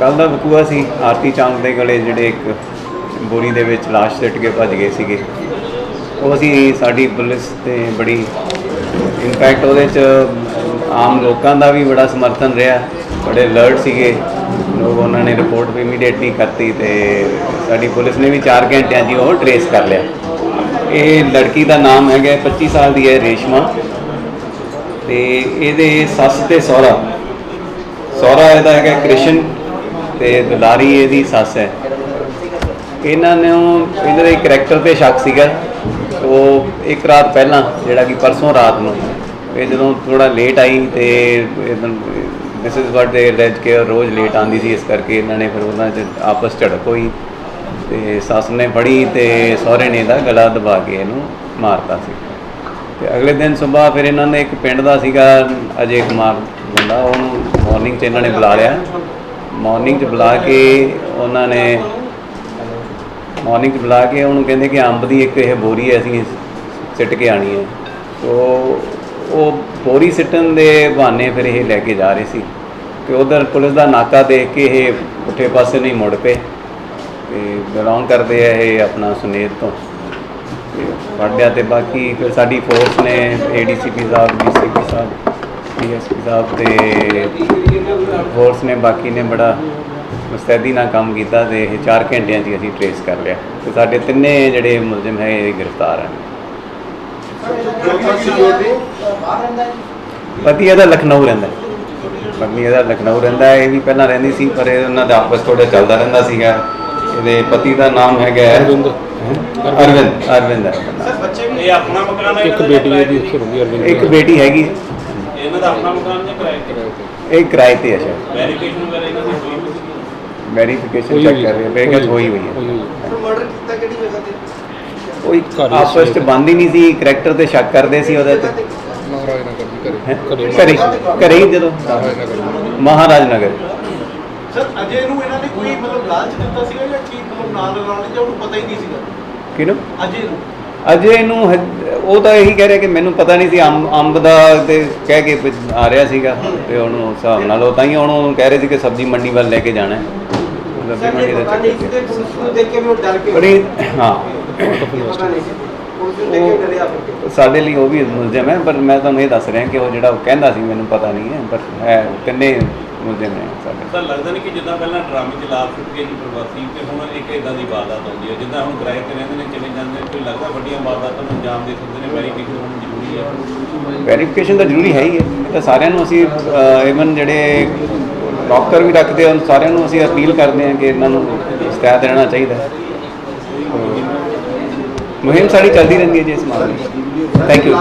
ਕੱਲ ਦਾ ਬਕੂਆ ਸੀ, ਆਰਤੀ ਚੌਂਕ ਦੇ ਗਲੇ ਜਿਹੜੇ ਇੱਕ ਬੋਰੀ ਦੇ ਵਿੱਚ ਲਾਸ਼ ਸਿੱਟ ਕੇ ਭੱਜ ਗਏ ਸੀਗੇ। ਉਹ ਅਸੀਂ ਸਾਡੀ ਪੁਲਿਸ ਤੇ ਬੜੀ ਇੰਪੈਕਟ ਉਹਦੇ ਚ ਆਮ ਲੋਕਾਂ ਦਾ ਵੀ ਬੜਾ ਸਮਰਥਨ ਰਿਹਾ। ਬੜੇ ਅਲਰਟ ਸੀਗੇ। ਲੋਕ ਉਹਨਾਂ ਨੇ ਰਿਪੋਰਟ ਵੀ ਇਮੀਡੀਏਟਲੀ ਕਰਤੀ ਤੇ ਸਾਡੀ ਪੁਲਿਸ ਨੇ ਵੀ 4 ਘੰਟਿਆਂ 'ਚ ਉਹ ਟਰੇਸ ਕਰ ਲਿਆ। ਇਹ ਲੜਕੀ ਦਾ ਨਾਮ ਹੈਗਾ 25 ਸਾਲ ਦੀ ਹੈ, ਰੇਸ਼ਮਾ। ਤੇ ਇਹਦੇ ਸੱਸ ਤੇ ਸਹੁਰਾ। ਸਹੁਰਾ ਇਹਦਾ ਹੈਗਾ ਕ੍ਰਿਸ਼ਨ। ਤੇ ਦੁਲਾਰੀ ਇਹਦੀ ਸੱਸ ਹੈ। ਇਹਨਾਂ ਨੂੰ ਇਹਨਾਂ ਦੇ ਕਰੈਕਟਰ ਤੇ ਸ਼ੱਕ ਸੀਗਾ। ਉਹ ਇੱਕ ਰਾਤ ਪਹਿਲਾਂ, ਜਿਹੜਾ ਕਿ ਪਰਸੋਂ ਰਾਤ ਨੂੰ, ਇਹ ਜਦੋਂ ਥੋੜਾ ਲੇਟ ਆਈ ਤੇ ਦਿਸ ਇਜ਼ ਵਾਟ ਦੇ ਰੈਜ ਕੇਅਰ ਰੋਜ਼ ਲੇਟ ਆਂਦੀ ਸੀ, ਇਸ ਕਰਕੇ ਇਹਨਾਂ ਨੇ ਫਿਰ ਉਹਨਾਂ 'ਚ ਆਪਸ ਝੜਪ ਹੋਈ ਤੇ ਸੱਸ ਨੇ ਫੜੀ ਤੇ ਸਹੁਰੇ ਨੇ ਇਹਦਾ ਗਲਾ ਦਬਾ ਕੇ ਇਹਨੂੰ ਮਾਰਤਾ ਸੀ। ਤੇ ਅਗਲੇ ਦਿਨ ਸਵੇਰ ਫਿਰ ਇਹਨਾਂ ਨੇ ਇੱਕ ਪਿੰਡ ਦਾ ਸੀਗਾ, ਅਜੇ ਕੁਮਾਰ ਬੰਦਾ ਉਹਨੂੰ ਮਾਰਨਿੰਗ 'ਚ ਇਹਨਾਂ ਨੇ ਬੁਲਾ ਲਿਆ। ਮਾਰਨਿੰਗ 'ਚ ਬੁਲਾ ਕੇ ਉਹਨਾਂ ਨੇ ਮਾਰਨਿੰਗ 'ਚ ਬੁਲਾ ਕੇ ਉਹਨੂੰ ਕਹਿੰਦੇ ਕਿ ਅੰਬ ਦੀ ਇੱਕ ਇਹ ਬੋਰੀ ਹੈ ਅਸੀਂ ਸਿੱਟ ਕੇ ਆਣੀ ਹੈ। ਸੋ ਉਹ ਬੋਰੀ ਸਿੱਟਣ ਦੇ ਬਹਾਨੇ ਫਿਰ ਇਹ ਲੈ ਕੇ ਜਾ ਰਹੇ ਸੀ ਤੇ ਉਧਰ ਪੁਲਿਸ ਦਾ ਨਾਕਾ ਦੇਖ ਕੇ ਇਹ ਪੁੱਠੇ ਪਾਸੇ ਨਹੀਂ ਮੁੜ ਪਏ ਤੇ ਬਿਲੋਂਗ ਕਰਦੇ ਆ ਇਹ ਆਪਣਾ ਸੁਨੇਰ ਤੋਂ। ਫੜ ਲਿਆ ਤੇ ਬਾਕੀ ਫਿਰ ਸਾਡੀ ਫੋਰਸ ਨੇ ਏਡੀਸੀਪੀ ਸਾਹਿਬ ਡੀਸੀਪੀ ਸਾਹਿਬ ਡੀਐਸਪੀ ਸਾਹਿਬ ਤੇ ਫੋਰਸ ਨੇ ਬਾਕੀ ਨੇ ਬੜਾ ਮੁਸਤੈਦੀ ਨਾਲ ਕੰਮ ਕੀਤਾ ਤੇ ਇਹ 4 ਘੰਟਿਆਂ 'ਚ ਹੀ ਅਸੀਂ ਟਰੇਸ ਕਰ ਲਿਆ ਤੇ ਸਾਡੇ ਤਿੰਨੇ ਜਿਹੜੇ ਮੁਲਜ਼ਮ ਹੈ ਇਹ ਗ੍ਰਿਫਤਾਰ ਹਨ ਪਤੀ ਇਹਦਾ ਲਖਨਊ ਰਹਿੰਦਾ। ਪਤਨੀ ਇਹਦਾ ਲਖਨਊ ਰਹਿੰਦਾ। ਇਹ ਵੀ ਪਹਿਲਾਂ ਰਹਿੰਦੀ ਸੀ ਪਰ ਇਹ ਉਹਨਾਂ ਦਾ ਆਪਸ ਥੋੜਾ ਚੱਲਦਾ ਰਹਿੰਦਾ ਸੀਗਾ ਇਹਦੇ ਪਤੀ ਦਾ ਨਾਮ ਹੈਗਾ ਹੈ- ਅਰਵਿੰਦ। ਅਰਵਿੰਦ ਅਰਵਿੰਦ ਉਹਦਾ ਨਾਮ। ਇਹ ਆਪਣਾ ਮਕਾਨ ਹੈ ਇੱਕ ਬੇਟੀ ਇਹਦੀ ਉੱਥੇ ਰਹਿੰਦੀ ਅਰਵਿੰਦ ਇੱਕ ਬੇਟੀ ਹੈਗੀ ਇਹਨਾਂ ਦਾ ਆਪਣਾ ਮਕਾਨ ਜਾਂ ਕਿਰਾਏ ਤੇ? ਇਹ ਕਿਰਾਏ ਤੇ ਹੈ ਸ਼ਾਇਦ। ਵੈਰੀਫਿਕੇਸ਼ਨ ਵਗੈਰਾ ਇਹਨਾਂ ਦੀ ਹੋਈ ਹੋਈ ਸੀ? ਵੈਰੀਫਿਕੇਸ਼ਨ ਹੋਈ ਚੈੱਕ ਹੋਈ ਕਰ ਰਹੇ ਹੈ। ਬੇਗਤ ਹੋਈ ਹੋਈ ਹੋਈ ਹੈ। ਹੋਈ ਹੈ। ਮਰਡਰ ਕੀਤਾ ਕਿਹੜੀ ਜਗ੍ਹਾ ਤੇ? ਕੋਈ ਆਪਸ ਚ ਸੀ। ਬੰਦ ਹੀ ਨਹੀਂ ਸੀ। ਕਰੈਕਟਰ ਤੇ ਸ਼ੱਕ ਕਰਦੇ ਸੀ ਉਹਦੇ ਤੇ। ਮਹਾਰਾਜ ਨਗਰ ਦੀ ਹੈਂ? ਘਰੇ। ਘਰੇ ਘਰੇ ਹੀ ਜਦੋਂ? ਮਹਾਰਾਜ ਨਗਰ ਮਹਾਰਾਜ ਨਗਰ ਸਰ ਅਜੇ ਨੂੰ ਇਹਨਾਂ ਨੇ ਕੋਈ ਮਤਲਬ ਲਾਲਚ ਦਿੱਤਾ ਸੀਗਾ ਜਾਂ ਕੀ ਮਤਲਬ ਨਾਲ ਲਗਾਉਣ ਜਾਂ ਉਹਨੂੰ ਪਤਾ ਹੀ ਨਹੀਂ ਸੀਗਾ? ਕਿਹਨੂੰ? ਅਜੇ ਨੂੰ ਅਜੇ ਇਹਨੂੰ ਹਜ- ਉਹ ਤਾਂ ਇਹੀ ਕਹਿ ਰਿਹਾ ਕਿ ਮੈਨੂੰ ਪਤਾ ਨਹੀਂ ਸੀ ਅੰਬ ਅੰਬ ਦਾ ਤੇ ਕਹਿ ਕੇ ਆ ਰਿਹਾ ਸੀਗਾ ਤੇ ਉਹਨੂੰ ਉਸ ਹਿਸਾਬ ਨਾਲ ਉਹ ਤਾਂ ਹੀ ਉਹਨੂੰ ਕਹਿ ਰਹੇ ਸੀ ਕਿ ਸਬਜ਼ੀ ਮੰਡੀ ਵੱਲ ਲੈ ਕੇ ਜਾਣਾ ਹੈ। ਸਬਜ਼ੀ ਮੰਡੀ ਦਾ ਚੱਕਰ ਨੂੰ ਬੜੀ ਨੂੰ ਸਾਡੇ ਲਈ ਉਹ ਵੀ ਮੁਲਜ਼ਮ ਹੈ ਪਰ ਮੈਂ ਤੁਹਾਨੂੰ ਇਹ ਦੱਸ ਰਿਹਾ ਕਿ ਉਹ ਜਿਹੜਾ ਉਹ ਕਹਿੰਦਾ ਸੀ ਮੈਨੂੰ ਪਤਾ ਨਹੀਂ ਹੈ ਪਰ ਹੈ ਤਿੰਨੇ ਮੁਲਜ਼ਮ ਨੇ ਸਾਡੇ। ਤਾਂ ਲੱਗਦਾ ਨਹੀਂ ਕਿ ਜਿੱਦਾਂ ਪਹਿਲਾਂ ਡਰਾਮੇ 'ਚ ਲਾਭ ਸੁੱਟ ਕੇ ਜੀ ਪ੍ਰਵਾਸੀ ਤੇ ਹੁਣ ਇੱਕ ਇਦਾਂ ਦੀ ਵਾਰਦਾਤ ਆਉਂਦੀ ਹੈ। ਜਿੱਦਾਂ ਹੁਣ ਕਿਰਾਏ ਤੇ ਰਹਿੰਦੇ ਨੇ ਚਲੇ ਜਾਂਦੇ ਨੇ ਕੋਈ ਲੱਗਦਾ ਵੱਡੀਆਂ ਵਾਰਦਾਤਾਂ ਨੂੰ ਅੰਜਾਮ ਦੇ ਸਕਦੇ ਨੇ ਵੈਰੀਫਿਕੇਸ਼ਨ ਹੋਣੀ ਜ਼ਰੂਰੀ ਹੈ? ਵੈਰੀਫਿਕੇਸ਼ਨ ਤਾਂ ਜ਼ਰੂਰੀ ਹੈ ਹੀ ਹੈ। ਇਹ ਤਾਂ ਸਾਰਿਆਂ ਨੂੰ ਅਸੀਂ ਇਵਨ ਜਿਹੜੇ ਡਾਕਟਰ ਵੀ ਰੱਖਦੇ ਹਨ ਸਾਰਿਆਂ ਨੂੰ ਅਸੀਂ ਅਪੀਲ ਕਰਦੇ ਹਾਂ ਕਿ ਇਹਨਾਂ ਨੂੰ ਇਸਤਿਆਰ ਦੇਣਾ ਚਾਹੀਦਾ ਹੈ। ਮੁਹਿੰਮ ਸਾਡੀ ਚੱਲਦੀ ਰਹਿੰਦੀ ਹੈ ਜੀ ਇਸ ਮਾਮਲੇ ਥੈਂਕ ਯੂ